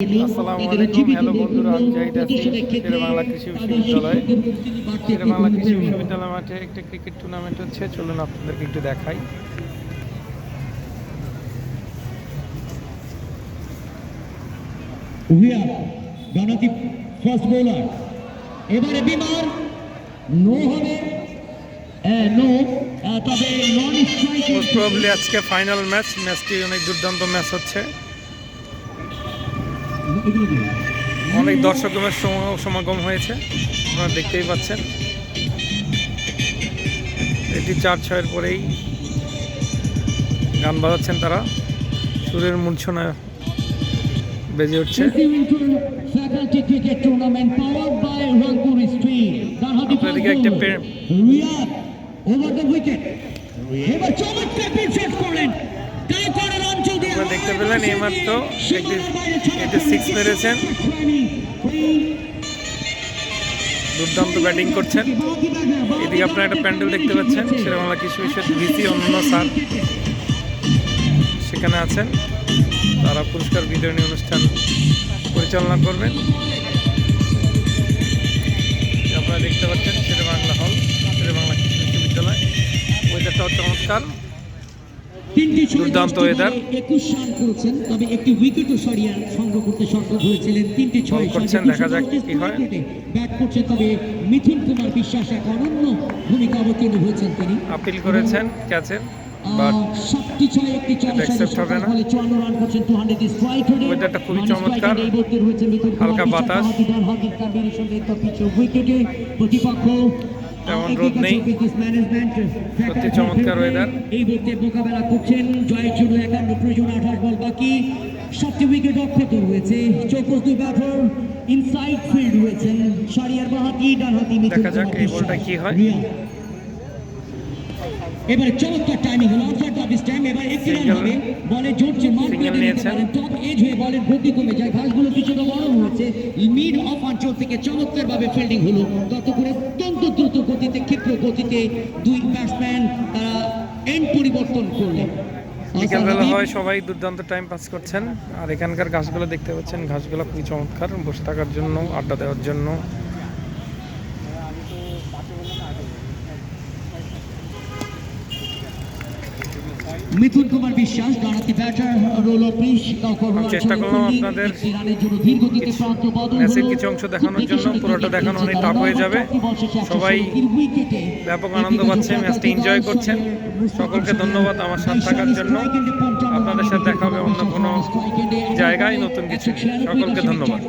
আসসালামু আলাইকুম। হ্যালো বন্ধুরা আমি জাহিদ আছি বাংলা কৃষি বিশ্ববিদ্যালয়। বাংলা কৃষি বিশ্ববিদ্যালয় মাঠে একটা ক্রিকেট টুর্নামেন্ট হচ্ছে। চলুন আপনাদেরকে একটু দেখাই। উহিয়া ফার্স্ট বোলার এবারে বিমান নো হবে নো তবে নন স্ট্রাইক আজকে ফাইনাল ম্যাচ ম্যাচটি অনেক দুর্দান্ত ম্যাচ হচ্ছে। অনেক দর্শকের সমাগম হয়েছে। আপনারা দেখতেই পাচ্ছেন। এটি চার ছয়ের পরেই গান বাজাচ্ছেন তারা। সুরের মূর্ছনা বেজে উঠছে। একটা আপনারা দেখতে পেলেন এইমাত্র একটি একটি সিক্স মেরেছেন। দুর্দান্ত ব্যাটিং করছেন। এদিকে আপনারা একটা প্যান্ডেল দেখতে পাচ্ছেন শেরেবাংলা কৃষি বিশ্ববিদ্যালয় ভিসি অন্যান্য স্যার সেখানে আছেন। তারা পুরস্কার বিতরণী অনুষ্ঠান পরিচালনা করবেন। আপনারা দেখতে পাচ্ছেন শেরে বাংলা হল শেরেবাংলা কৃষি বিশ্ববিদ্যালয়। ওয়েদারটাও চমৎকার। দুর্দান্ত করেছেন তবে একটি উইকেটও সরিয়ে সংগ্রহ করতে সক্ষম হয়েছিলেন তিনটি ছয় করছেন, দেখা যাক কি হয়। ব্যাট করছেন তবে মিথুন কুমার বিশ্বাস এক অনন্য ভূমিকা অবতীর্ণ হয়েছেন তিনি আপিল করেছেন ক্যাচের সাতটি ছয় একটি ফলে চুয়ান্ন রান করছেন টু হান্ড্রেড স্ট্রাইক রেটে খুবই চমৎকার। হালকা বাতাস। তো পিছু উইকেটে প্রতিপক্ষ তেমন রোদ নেই। সত্যি চমৎকার weather। এই মুহূর্তে মোকাবেলা করছেন জয়ের জন্য একান্ন প্রয়োজন আঠাশ বল বাকি। সাতটি উইকেট অক্ষত রয়েছে। চৌকস দুই ব্যাটার ইনসাইড ফিল্ড রয়েছেন। সারিয়ার বাহাতি ডান হাতি দেখা যাক এই বলটা কি হয়। এবারে চমৎকার টাইমিং হলো অফ টাইম এবার একটি রান হবে। বলে জড়ছে টপ এজ হয়ে বলের গতি কমে যায়। ঘাসগুলো কিছুটা মিড অফ অঞ্চল থেকে চমৎকার ভাবে ফিল্ডিং হলো অত্যন্ত দ্রুত গতিতে ক্ষিপ্র গতিতে দুই ব্যাটসম্যান তারা এন্ড পরিবর্তন করলেন। বিকেলবেলা হয় সবাই দুর্দান্ত টাইম পাস করছেন। আর এখানকার ঘাসগুলো দেখতে পাচ্ছেন ঘাসগুলো খুবই চমৎকার। বসে থাকার জন্য আড্ডা দেওয়ার জন্য। মিথুন কুমার বিশ্বাস ডানাতি ব্যাটার রোল অফ পিচ চেষ্টা করলাম আপনাদের ম্যাচের কিছু অংশ দেখানোর জন্য পুরোটা দেখানো অনেক টাফ হয়ে যাবে। সবাই ব্যাপক আনন্দ পাচ্ছে ম্যাচটি এনজয় করছেন। সকলকে ধন্যবাদ আমার সাথে থাকার জন্য। আপনাদের সাথে দেখা হবে অন্য কোনো জায়গায় নতুন কিছু সকলকে ধন্যবাদ।